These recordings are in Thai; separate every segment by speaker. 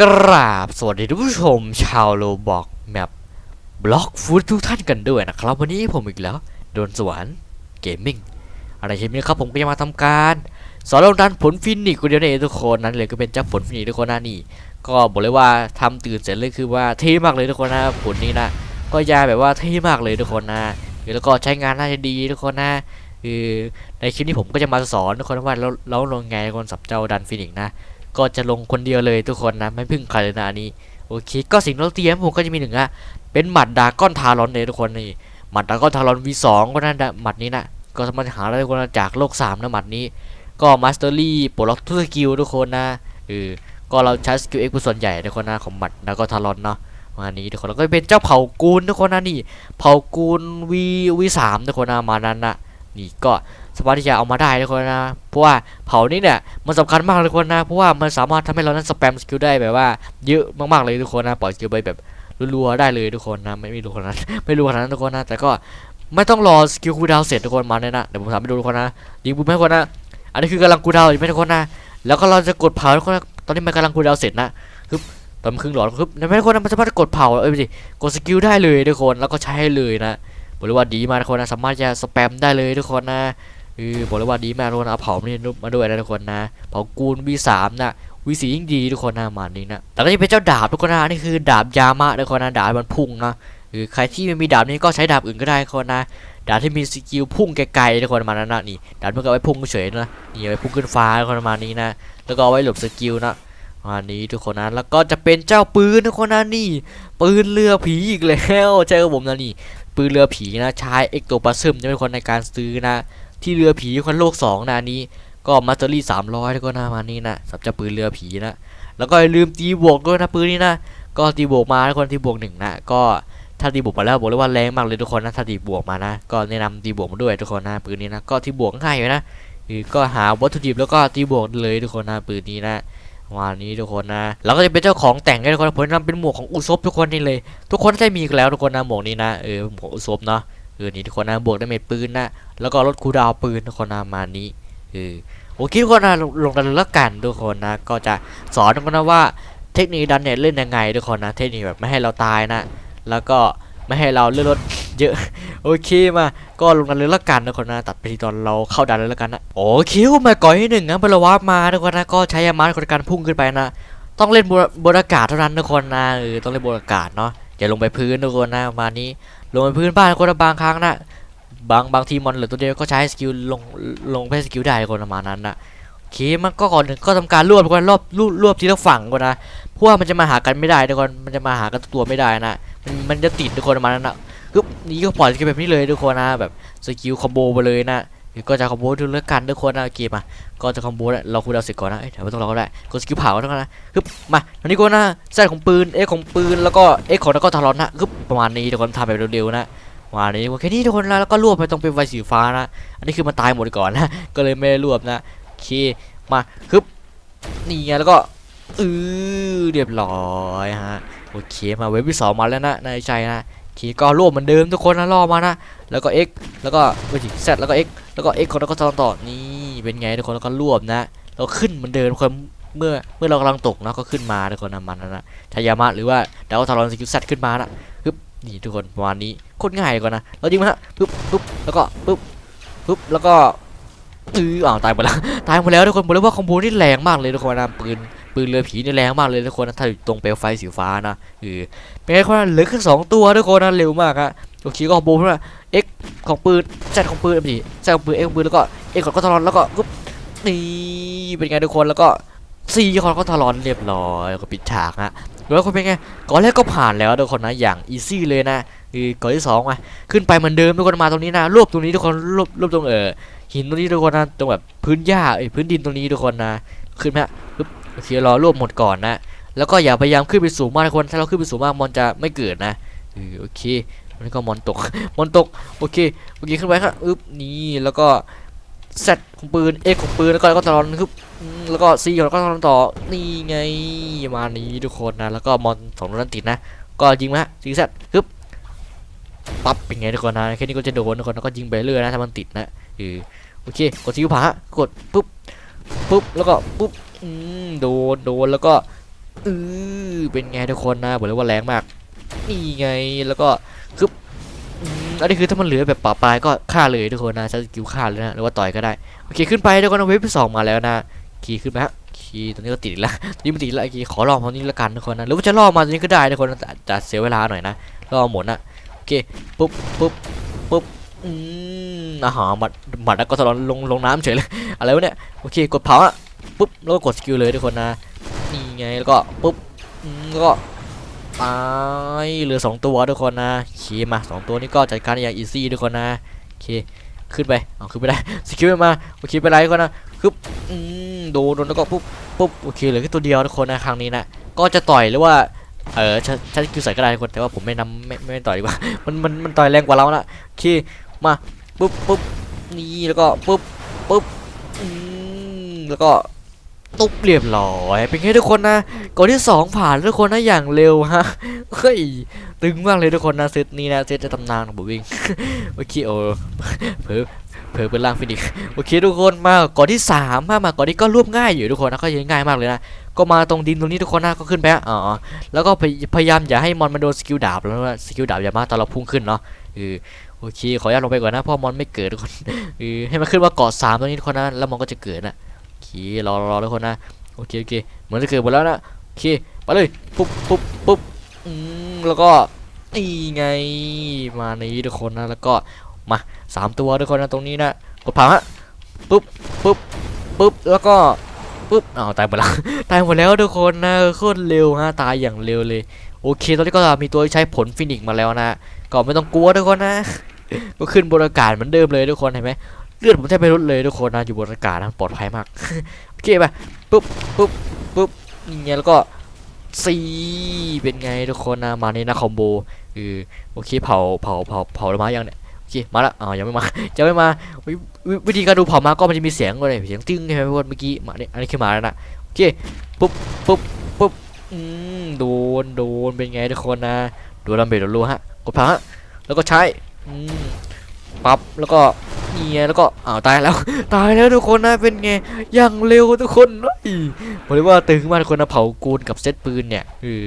Speaker 1: กราบสวัสดีทุกผู้ชมชาวโลบอกแมปบล็อกฟูดทุกท่านกันด้วยนะครับ วันนี้ผมอีกแล้ว โดนสวรรค์เกมมิ่งอะไรเช่นนี้ครับผมก็จะมาทำการสอนลงดันผลฟินิกคนเดียวในทุกคนนั้นเลยก็เป็นเจ้าผลฟินิกทุกคนนะนี่ ก็บอกเลยว่าทำตื่นเสร็จเลยคือว่าเท่มากเลยทุกคนนะผลนี้นะก็ยาแบบว่าเท่มากเลยทุกคนนะแล้วก็ใช้งานน่าจะดีทุกคนนะคือในคลิปนี้ผมก็จะมาสอนทุกคนว่าเราเราลงไงคนสับเจ้าดันฟินิกนะ ก็จะลงคนเดียวเลยทุกคนนะไม่พึ่งใครเลยนะอันนี้โอเค ก็สิ่งที่เราเตรียมผมก็จะมีหนึ่งอะเป็นหมัดดาก้อนทารอนเลยทุกคนนี่หมัดดาก้อนทารอน V2 ก็นั่นนะหมัดนี้นะก็สามารถหาได้คนจากโลก3นะหมัดนี้ ก็มาสเตอรี่ปลดล็อกทุกสกิลทุกคนนะเออก็เราใช้สกิลเอ็กเป็นส่วนใหญ่ทุกคนนะของหมัดดาก้อนทารอนเนาะมานี้ทุกคนแล้วก็เป็นเจ้าเผ่ากูลทุกคนนะนี่เผ่ากูล V V3 ทุกคนนะมานั้นนะนี่ก็ สามารถที่จะเอามาได้ทุกคนนะ เพราะว่าเผ่านี้เนี่ยมันสำคัญมากเลยทุกคนนะ เพราะว่ามันสามารถทำให้เรานั้นสแปมสกิลได้แบบว่าเยอะมากๆเลยทุกคนนะปล่อยสกิลไปแบบรัวๆได้เลยทุกคนนะ ไม่ไม่รู้ขนาดนั้นไม่รู้ขนาดนั้นทุกคนนะ แต่ก็ไม่ต้องรอสกิลคูดาวเสร็จทุกคนมาเลยนะเดี๋ยวผมทำให้ดูทุกคนนะยิงบุ้มให้ทุกคนนะอันนี้คือกำลังคูดาวอยู่ไหมทุกคนนะแล้วก็เราจะกดเผาทุกคนนะตอนนี้มันกำลังคูดาวเสร็จนะฮึบตอนมันครึ่งหลอดฮึบเห็นไหมทุกคนนะมันสามารถกดเผาเอ้ยไม่กดสกิลได้เลยทุกคนแล้วก็ใช้เลยนะบอกเลยว่าดีมากทุกคนนะสามารถจะสแปมได้เลยทุกคนนะ เออบอกเลยว่าดีมากทุกคนเอาเผานี่นุบมาด้วยนะทุกคนนะเผากูล V3 นะ V4 ยิ่งดีทุกคนนะมานี้นะแล้วก็จะเป็นเจ้าดาบทุกคนนะนี่คือดาบยามะทุกคนนะดาบมันพุ่งนะเออใครที่ไม่มีดาบนี้ก็ใช้ดาบอื่นก็ได้ทุกคนนะดาบที่มีสกิลพุ่งไกลๆทุกคนมานั้นนะนี่ดาบเพื่อเอาไว้พุ่งเฉยนะนี่ไว้พุ่งขึ้นฟ้าทุกคนมานี้นะแล้วก็ไว้หลบสกิลนะมานี้ทุกคนนะแล้วก็จะเป็นเจ้าปืนทุกคนนะนี่ ปืนเรือผีอีกแล้วใช่กับผมนะนี่ ปืนเรือผีนะใช้เอ็กโตปาซึมจะเป็นคนในการซื้อนะ ที่เรือผีคนโลกสองนะนี้ก็มาสเตอรี่สามร้อยแล้วก็นะมานี่นะสำหรับเจ้าปืนเรือผีนะแล้วก็อย่าลืมตีบวกด้วยนะปืนนี้นะก็ตีบวกมาทุกคนตีบวกหนึ่งนะก็ถ้าตีบวกมาแล้วบอกเลยว่าแรงมากเลยทุกคนนะถ้าตีบวกมานะก็แนะนำตีบวกมาด้วยทุกคนนะปืนนี้นะก็ตีบวกง่ายอยู่นะก็หาวัตถุดิบแล้วก็ตีบวกเลยทุกคนนะปืนนี้นะวันนี้ทุกคนนะแล้วก็จะเป็นเจ้าของแต่งให้ทุกคนผมนะนำเป็นหมวกของอุซบทุกคนนี่เลย ทุกคนได้มีกันแล้วทุกคนนะหมวกนี้นะเออหมวกอุซบเนาะ เออนี่ทุกคนนะบวกได้เม็ดปืนนะแล้วก็ลดคูดาวปืนทุกคนนะมานี้เออโอเคทุกคนนะลงลงกันเลยละกันทุกคนนะ ก็จะสอนทุกคนนะว่าเทคนิคดันเนี่ยเล่นยังไงทุกคนนะ เทคนิคแบบไม่ให้เราตายนะ แล้วก็ไม่ให้เราเลื่อนรถเยอะโอเคมาก็ลงกันเลยละกันทุกคนนะตัดไปที่ตอนเราเข้าดันเลยละกันนะโอเคมาก่อนที่หนึ่งนะพลวาร์ปมาทุกคนนะก็ใช้ยามาในการพุ่งขึ้นไปนะ ต้องเล่นบนบนอากาศเท่านั้นทุกคนนะเออต้องเล่นบนอากาศเนาะอย่าลงไปพื้นทุกคนนะประมาณนี้ ลงไปพื้นบ้านคนละบางครั้งนะบางบางทีมอนเหลือตัวเดียวก็ใช้สกิลลงลงเพสกิลได้คนประมาณนั้นนะโอเคมันก็ก่อนถึงก็ทำการรวบกันรอบรวบรวบทีละฝั่งก่อนนะเพราะว่ามันจะมาหากันไม่ได้ทุกคนมันจะมาหากันตัวไม่ได้นะมันมันจะติดทุกคนประมาณนั้นนะคือนี่ก็ปล่อยสกิลแบบนี้เลยทุกคนนะแบบสกิลคอมโบไปเลยนะ ก็จะคอมโบทุกเรื่องกันทุกคนนะเกมอะก็จะคอมโบแหละเราคูดาวเสร็จก่อนนะเดี๋ยวไม่ต้องรอก็ได้กดสกิลเผาเท่านั้นนะคือมาอันนี้ก็นะแซดของปืนเอ็กของปืนแล้วก็เอ็กของแล้วก็ทารอนนะคือประมาณนี้ทุกคนทำแบบเร็วๆนะมานี้โอเคนี่ทุกคนนะแล้วก็รวบไปตรงเป็นไฟสีฟ้านะอันนี้คือมันตายหมดก่อนนะก็เลยไม่ได้รวบนะโอเคมาฮึบนี่ไงแล้วก็อือเรียบร้อยฮะโอเคมาเว็บที่สองมาแล้วนะในใจนะ เคก็รวบเหมือนเดิมทุกคนนะรอมานะแล้วก็ x แล้วก็ไปถึง z แล้วก็ x แล้วก็ x คนแล้วก็ตอนต่อนี่เป็นไงทุกคนแล้วก็รวบนะแล้วขึ้นเหมือนเดิมทุกคนเมื่อเมื่อเรากำลังตกนะก็ขึ้นมาทุกคนนะมันนะทายามะหรือว่าดาวทารอนสกิล z ขึ้นมานะปึ๊บนี่ทุกคนประมาณนี้โคตรง่ายก่อนนะเรายิงมาฮะปุ๊บปุ๊บแล้วก็ปุ๊บปุ๊บแล้วก็อืออ้าวตายหมดแล้วตายหมดแล้วทุกคนบอกเลยว่าคอมโบนี่แรงมากเลยทุกคนนะปืน ปืนเรือผีนี่แรงมากเลยทุกคนนะถ้าอยู่ตรงเปลวไฟสีฟ้านะเออเป็นไงคนนะเหลือแค่สองตัวทุกคนนะเร็วมากอะโอเคก็คอมโบเพื่อ X ของปืน Z ของปืนไม่ใช่ Z ของปืน X ของปืนแล้วก็ X ของก็ทรอนแล้วก็ปุ๊บนี่เป็นไงทุกคนแล้วก็ C ของก็ทรอนเรียบร้อยก็ปิดฉากฮะแล้วคนเป็นไงก่อนแรกก็ผ่านแล้วทุกคนนะอย่างอีซี่เลยนะคือก่อนที่สองมาขึ้นไปเหมือนเดิมทุกคนมาตรงนี้นะรวบตรงนี้ทุกคนรวบรวบตรงเออหินตรงนี้ทุกคนนะตรงแบบพื้นหญ้าเอ้ยพื้นดินตรงนี้ทุกคนนะขึ้นไหมฮะปึ๊บ โอเครอรวบหมดก่อนนะแล้วก็อย่าพยายามขึ้นไปสูงมากทุกคนถ้าเราขึ้นไปสูงมากมอนจะไม่เกิดนะอโอเคอันนี้ก็มอนตกมอนตกโอเคโอเคขึ้นไปครับอึ๊บนี่แล้วก็เซตของปืนเอ็กของปืนแล้วก็แล้วก็ตลอดคืออืมแล้วก็ซีของแล้วก็ตลอดต่อนี่ไงมานี้ทุกคนนะแล้วก็มอนสองตัวนั้นติดนะ ก็ยิงมาฮะซีเซตฮึบปั๊บเป็นไงทุกคนนะแค่นี้ก็จะโดนทุกคนแล้วก็ยิงไปเรื่อยนะถ้ามันติดนะเออโอเคกดซีอิ๊วผากดปุ๊บปุ๊บแล้วก็ปุ๊บอืม โดนโดนแล้วก็เออเป็นไงทุกคนนะบอกเลยว่าแรงมาก นี่ไงแล้วก็คืออืมอันนี้คือถ้ามันเหลือแบบป่าปลายก็ฆ่าเลยทุกคนนะใช้สกิลฆ่าเลยนะหรือว่าต่อยก็ได้โอเคขึ้นไปทุกคนนะเวฟที่สองมาแล้วนะขี่ขึ้นไปฮะขี่ตรงนี้ก็ติดแล้วนี่มันติดแล้วโอเคขอลองตรงนี้ละกันทุกคนนะหรือว่าจะล่อมาตรงนี้ก็ได้ทุกคนนะแต่แต่เสียเวลาหน่อยนะล่อหมดนะโอเคปุ๊บปุ๊บปุ๊บอืมอาหารหมัดหมัดแล้วก็สลอนลงลงน้ำเฉยเลยอะไรวะเนี่ยโอเคกดเผาอะ ปุ๊บแล้วก็กดสกิลเลยทุกคนนะนี่ไงแล้วก็ปุ๊บแล้วก็ตายเหลือสองตัวทุกคนนะโอเคมาสองตัวนี้ก็จัดการอย่างอีซี่ทุกคนนะโอเคขึ้นไปเอาขึ้นไปได้สกิลมาโอเคไปไรก็นะปึ๊บอืมโดนโดนแล้วก็ปุ๊บปุ๊บโอเคเหลือแค่ตัวเดียวทุกคนนะครั้งนี้นะก็จะต่อยหรือว่าเออใช้สกิลใส่ก็ได้ทุกคนแต่ว่าผมไม่นำไม่ไม่ต่อยดีกว่ามันมันมันต่อยแรงกว่าเรานะโอเคมาปุ๊บปุ๊บนี่แล้วก็ปุ๊บปุ๊บ แล้วก็ตุ๊บเรียบร้อยเป็นไงทุกคนนะก่อนที่สองผ่านทุกคนนะอย่างเร็วฮะเฮ้ยตึงมากเลยทุกคนนะเซตนี้นะเซตจะตำนานของผมเองโอเคโอ้เผลอเผลอเป็นร่างฟินิกโอเคทุกคนมาก่อนที่สามมามาก่อนนี้ก็รวบง่ายอยู่ทุกคนนะก็ยังง่ายมากเลยนะก็มาตรงดินตรงนี้ทุกคนนะก็ขึ้นไปอ๋อแล้วก็พยายามอย่าให้มอนมันโดนสกิลดาบแล้วนะสกิลดาบอย่ามาตอนเราพุ่งขึ้นเนาะเออโอเคขออนุญาตลงไปก่อนนะเพราะมอนไม่เกิดทุกคนเออให้มันขึ้นว่าเกาะสามตรงนี้ทุกคนนะแล้วมอนก็จะเกิดนะ เครอรอทุกคนนะโอเคโอเคเหมือนจะเกิดหมดแล้วนะโอเคไปเลยปุ๊บปุ๊บปุ๊บอืมแล้วก็นี่ไงมานี้ทุกคนนะแล้วก็มาสามตัวทุกคนนะตรงนี้นะกดเผาฮะปุ๊บปุ๊บปุ๊บแล้วก็ปุ๊บอ้าวตายหมดแล้วตายหมดแล้วทุกคนนะโคตรเร็วฮะตายอย่างเร็วเลยโอเคตอนนี้ก็มีตัวใช้ผลฟินิกมาแล้วนะก็ไม่ต้องกลัวทุกคนนะ ก็ขึ้นบนอากาศเหมือนเดิมเลยทุกคนเห็นไหม เลือดผมแทบไม่ลดเลยทุกคนนะอยู่บนอากาศนะปลอดภัยมากโอเคไปปุ๊บปุ๊บปุ๊บนี่ไงแล้วก็สีเป็นไงทุกคนนะมาในนะคอมโบเออโอเคเผาเผาเผาเผาแล้วมายังเนี่ยโอเคมาละอ๋อยังไม่มายังไม่มาวิวิธีการดูเผามาก็มันจะมีเสียงอะไรเสียงตึ้งใช่ไหมทุกคนเมื่อกี้มาเนี่ยอันนี้คือมาแล้วนะโอเคปุ๊บปุ๊บปุ๊บอืมโดนโดนเป็นไงทุกคนนะดนลำเบรรัวๆฮะกดเผาฮะแล้วก็ใช้อืมปั๊บแล้วก็ นี่ไงแล้วก็อ้าวตายแล้ว ตายแล้วทุกคนนะเป็นไงอย่างเร็วทุกคนเฮ้ยบอกเลยว่าตึงมากทุกคนนะเผากูนกับเซตปืนเนี่ยคือ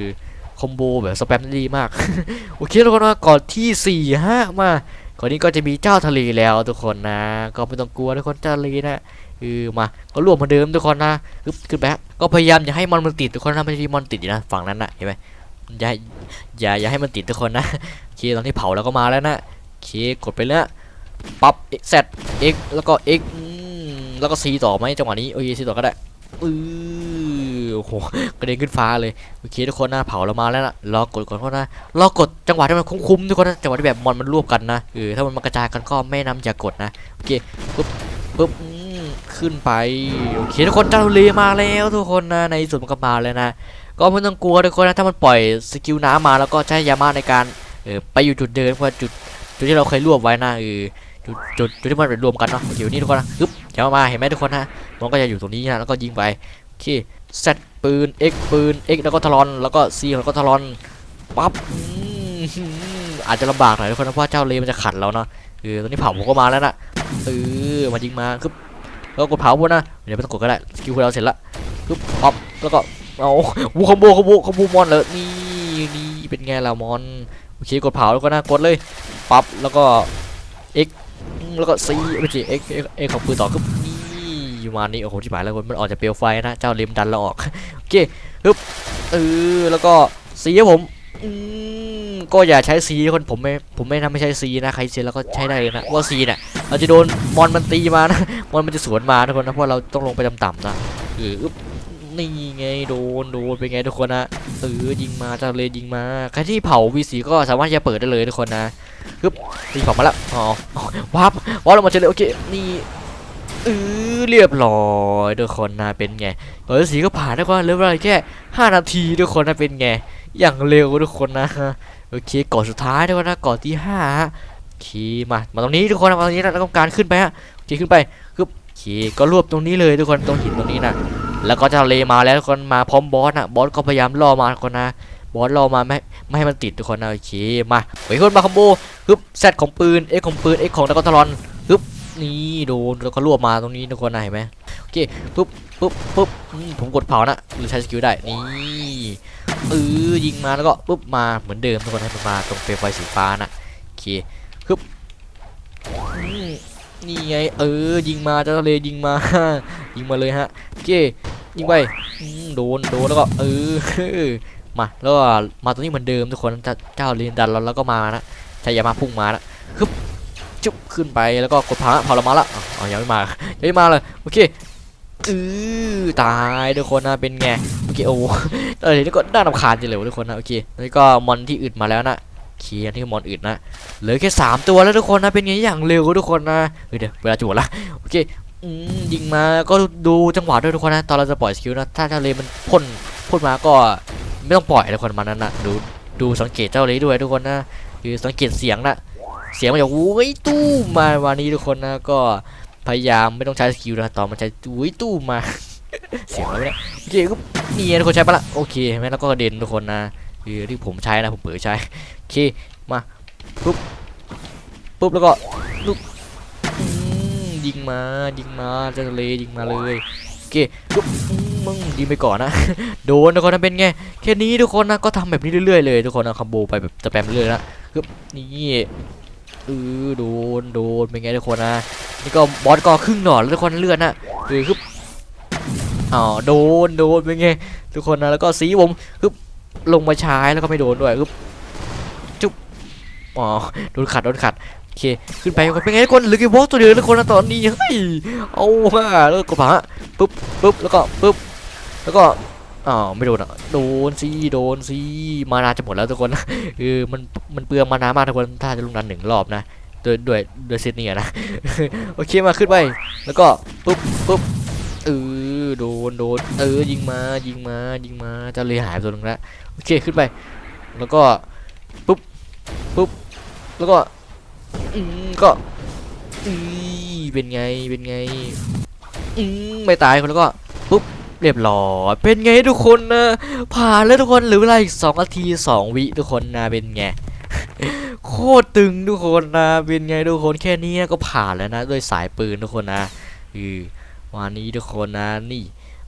Speaker 1: คอมโบแบบสแปมดีมากโอเคทุกคนนะก่อนที่4ี่ห้ามาก่อนนี้ก็จะมีเจ้าทะเลแล้วทุกคนนะ ก็ไม่ต้องกลัวทุกคนเจ้าทะเลนะเออมาก็รวมเหมือนเดิมทุกคนนะฮึบขึ้นไปก็พยายามอย่าให้มอนมันติดทุกคนนะไม่ใช่มอนติดนะฝั่งนั้นนะเห็นไหมอย่าอย่าอย่าให้มันติดทุกคนนะโอเคตอนที่เผาแล้วก็มาแล้วนะโอเคกดไปแล้ว ปั๊บ Z X แล้วก็ X อืมแล้วก็ C ต่อไหมจังหวะนี้โอเค C ต่อก็ได้อือโอ้โหกระเด็นขึ้นฟ้าเลยโอเคทุกคนนะเผาเรามาแล้วนะรอกดก่อนทุกคนนะรอกดจังหวะที่มันคุ้มๆทุกคนนะจังหวะที่แบบมอนมันรวบกันนะเออถ้ามันมากระจายกันก็ไม่นำอย่ากดนะโอเคปุ๊บปุ๊บขึ้นไปโอเคทุกคนเจ้าทะเลมาแล้วทุกคนนะในที่สุดมันก็มาแล้วนะก็ไม่ต้องกลัวทุกคนนะถ้ามันปล่อยสกิลน้ำมาแล้วก็ใช้ยามาในการเออไปอยู่จุดเดิมเพราะจุดจุดที่เราเคยรวบไว้นะเออ จุดจุดจุดที่มันเป็นรวมกันเนาะโอเคนี่ทุกคนนะปึ๊บยามาเห็นไหมทุกคนนะมันก็จะอยู่ตรงนี้นะแล้วก็ยิงไปโอเค Z ปืน X ปืน X แล้วก็ทรอน แล้วก็ C แล้วก็ทรอนปั๊บอาจจะลำบากหน่อยทุกคนนะเพราะเจ้าเลมันจะขัดเราเนาะเออตอนนี้เผาผมก็มาแล้วนะเออมายิงมาคือแล้วกดเผาพวกนะเดี๋ยวไม่ต้องกดก็ได้สกิลเราเสร็จละคือปั๊บแล้วก็เอาวูคอมโบคอมโบคอมโบมอนเลยนี่นี่เป็นไงล่ะมอนโอเคกดเผาแล้วก็นะกดเลยปั๊บแล้วก็ X อืม แล้วก็ C ไม่ใช่ X X X ของปืนต่อคือนี่อมานี่โอ้โหที่หมายแล้วคนมันออกจากเปลวไฟนะเจ้าเลมดันเราออกโอเคฮึบเออแล้วก็สีครับผมอืมก็อย่าใช้สีคนผมไม่ผมไม่ทำไม่ใช้สีนะใครเสียแล้วก็ใช้ได้เลยนะว่าสีเนี่ยเราจะโดนมอนมันตีมานะมอนมันจะสวนมาทุกคนนะเพราะเราต้องลงไปต่ำๆนะเอออึ๊บ นี่ไงโดนโดนเป็นไงทุกคนนะเออยิงมาจ้าเลยิงมาใครที่เผาวีสีก็สามารถจะเปิดได้เลยทุกคนนะฮึบตีเผามาแล้วอ๋อวับวับลงมาเฉยเลยโอเคนี่เออเรียบร้อยทุกคนนะเป็นไงเออสีก็ผ่านทุกคนเหลือเวลาแค่5นาทีทุกคนนะเป็นไงอย่างเร็วทุกคนนะโอเคก่อนสุดท้ายทุกคนนะก่อนที่ห้าโอเคมามาตรงนี้ทุกคนนะมาตรงนี้นะแล้วก็การขึ้นไปฮะโอเคขึ้นไปคือโอเคก็รวบตรงนี้เลยทุกคนตรงหินตรงนี้นะ แล้วก็จะเลมาแล้วกคนมาพร้อมบอสนะบอสก็พยายามล่อมาทุกคนนะบอสล่อมาไม่ไม่ให้มันติดทุกคนนะโอเคมาไปคนมาคอมโบฮึบแซดของปืนเอ็กของปืนเอ็กของตะกอนตะลอนฮึบนี่โดนแล้วก็รวบมาตรงนี้ทุกคนนะเห็นไหมโอเคปุ๊บปุ๊บปุ๊บผมกดเผานะหรือใช้สกิลได้นี่เออยิงมาแล้วก็ปุ๊บมาเหมือนเดิมทุกคนให้มันมาตรงเปลวไฟสีฟ้านะโอเคปึ๊บ นี่ไง เออ ยิงมาจาทะเลยิงมา ยิงมาเลยฮะโอเคยิงไปโดนโดนแล้วก็เออมาแล้วมาตรงนี้เหมือนเดิมทุกคนเจ้าเจ้าลีนดันเราแล้วก็มานะใช่อย่ามาพุ่งมานะฮึบจุบขึ้นไปแล้วก็กดพังเผาเรามาละอ๋อยังไม่มายังไม่มาเลยโอเคอือตายทุกคนนะเป็นไงโอเคโอ้เออนี่ก็น่ารำคาญจังเลยวทุกคนนะโอเคแล้วก็มอนที่อึดมาแล้วนะ เคลียร์ที่มอนอึดนนะเหลือแค่สามตัวแล้วทุกคนนะเป็นไงอย่างเร็วทุกคนนะเดี๋ยวเวลาจะหมดละโอเคอยิงมาก็ดูจังหวะด้วยทุกคนนะตอนเราจะปล่อยสกิลนะถ้าทะเลมันพ่นพ่นมาก็ไม่ต้องปล่อยทุกคนมันนั้นนะดูดูสังเกตเจ้าเลด้วยทุกคนนะคือสังเกตเสียงนะเสียงมันจะวุ้ยตู้มาวันนี้ทุกคนนะก็พยายามไม่ต้องใช้สกิลนะตอนมันใช้วุ้ยตู้มาเสียงอะไรเนี่ยโอเคก็นี่ไงทุกคนใช้ปะละโอเคเห็นไหมแล้วก็กระเด็นทุกคนนะคือที่ผมใช้นะผมเปิดใช้ เคมาปุ๊บปุ๊บแล้วก็ลุกยิงมายิงมาจ้าทะเลยิงมาเลยโอเคปุ๊บมึงยิงไปก่อนนะโดนทุกคนนะเป็นไงแค่นี้ทุกคนนะก็ทำแบบนี้เรื่อยๆเลยทุกคนนะคัมโบไปแบบสแปมเรื่อยนะคือนี่เออโดนโดนเป็นไงทุกคนนะนี่ก็บอสก็ครึ่งหนอนแล้วทุกคนเลือดนะคือคืออ๋อโดนโดนเป็นไงทุกคนนะแล้วก็สีผมคือลงมาใช้แล้วก็ไม่โดนด้วยคือจุ๊บ อ๋อโดนขัดโดนขัดโอเคขึ้นไปเป็นไงทุกคนหลือแค่บอตัวเดียวทุกคนนะตอนนี้เฮ้ยเอามาแล้วก็ผาปุ๊บปุ๊บแล้วก็ปุ๊บแล้วก็อ้าวไม่โดนอะโดนสิโดนสิมานาจะหมดแล้วทุกคนเออมันมันเปลืองมานามากทุกคนถ้าจะลงดันหนึ่งรอบนะโดยด้วยด้วยเซตนี้อะนะโอเคมาขึ้นไปแล้วก็ปุ๊บปุ๊บเออโดนโดนเออยิงมายิงมายิงมาจะเลยหายตัวนึงแล้วโอเคขึ้นไป แล้วก็ปุ๊บปุ๊บ แล้วก็อืมก็อืเป็นไงเป็นไงอืมไม่ตายคนแล้วก็ปุ๊บเรียบร้อยเป็นไงทุกคนนะผ่านแล้วทุกคนหรือเวลาอีก2นาที2วิทุกคนนะเป็นไงโคตรตึงทุกคนนะเป็นไงทุกคนแค่นี้ก็ผ่านแล้วนะด้วยสายปืนทุกคนนะเออวันนี้ทุกคนนะนี่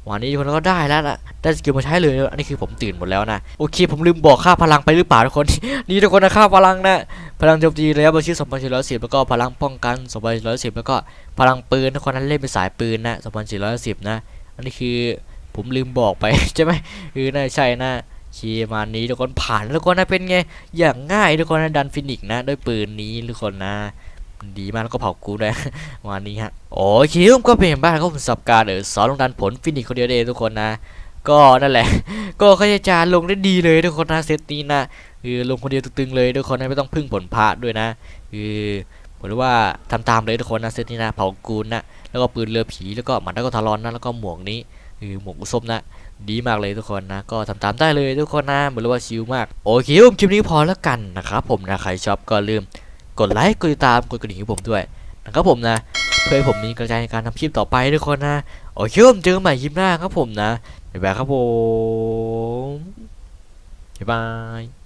Speaker 1: วันนี้ทุกคนก็ได้แล้วนะได้สกิลมาใช้เลยอันนี้คือผมตื่นหมดแล้วนะโอเค ผมลืมบอกค่าพลังไปหรือเปล่าทุกคนนี่ทุกคนนะค่าพลังนะพลังโจมตีระยะประชิด2,410แล้วก็พลังป้องกัน2,410แล้วก็พลังปืนทุกคนนั้นเล่นเป็นสายปืนนะ2,410นะอันนี้คือผมลืมบอกไปใช่ไหมคือน่าใช่นะคีมานี้ทุกคนผ่านทุกคนนะเป็นไงอย่างง่ายทุกคนนะดันฟินิกซ์นะด้วยปืนนี้ทุกคนนะ ดีมากแล้วก็เผากูด้วยวันนี้ฮะโอเคผมก็เป็นบ้านเขาผมสับการเออสอนลงดันผลฟินิกคนเดียวเองทุกคนนะก็นั่นแหละ ก็เขาจะจารลงได้ดีเลยทุกคนนะเซตนี้นะคือลงคนเดียวตึงๆเลยทุกคนนะไม่ต้องพึ่งผลพระด้วยนะคือเหมือนว่าทำตามเลยทุกคนนะเซตนี้นะเผากูนนะแล้วก็ปืนเรือผีแล้วก็หมัดแล้วก็ทารอนนะแล้วก็หมวกนี้คือหมวกส้มนะดีมากเลยทุกคนนะ ก็ทำตามได้เลยทุกคนนะเหมือนว่าชิลมากโอเคผมคลิปนี้พอแล้วกันนะครับผมนะใครชอบก็ลืม กดไลค์กดติดตามกดกระดิ่งให้ผมด้วยนะครับผมนะ เพื่อให้ผมมีกระจายในการทำคลิปต่อไปทุกคนนะโอเคผมเจอกันใหม่คลิปหน้าครับผมนะบ๊ายบายครับผมบ๊ายบาย